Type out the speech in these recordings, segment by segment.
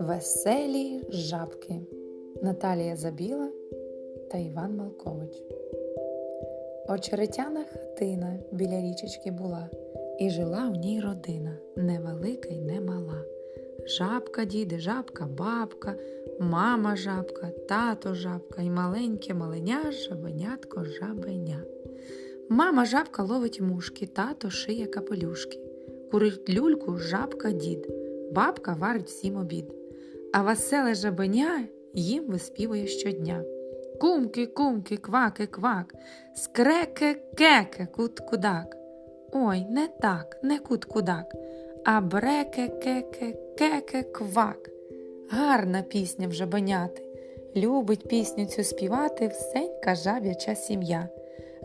Веселі жабки Наталія Забіла та Іван Малкович. Очеретяна хатина біля річечки була, і жила в ній родина невелика й немала. Жабка, діди, жабка, бабка, мама жабка, тато жабка і маленьке маленя, жабенятко жабеня. Мама жабка ловить мушки, тато шиє капелюшки. Курить люльку жабка дід, бабка варить всім обід. А веселе жабеня їм виспівує щодня. Кумки, кумки, кваки, квак, скреке, кеке, кут-кудак. Ой, не так, не кут-кудак, а бреке, кеке, кеке, квак. Гарна пісня в жабеняти. Любить пісню цю співати всенька жаб'яча сім'я.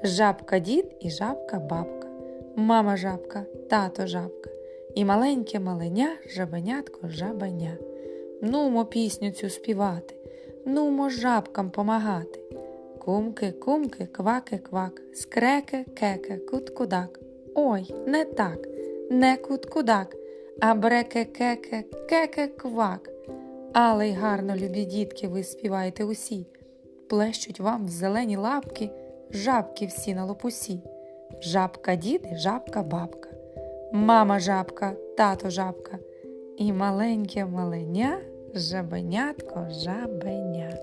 Жабка дід і жабка бабка, мама жабка, тато жабка, і маленьке маленя жабенятко жабеня. Нумо пісню цю співати, нумо жабкам помагати. Кумки, кумки, кваки, квак, скреке, кеке, кут-кудак. Ой, не так, не кут-кудак, а бреке, кеке, кеке, квак. Але й гарно, любі дітки, ви співаєте усі, плещуть вам в зелені лапки жабки всі на лопусі. Жабка дід і жабка бабка. Мама жабка, тато жабка. І маленьке маленя жабенятко жабеня.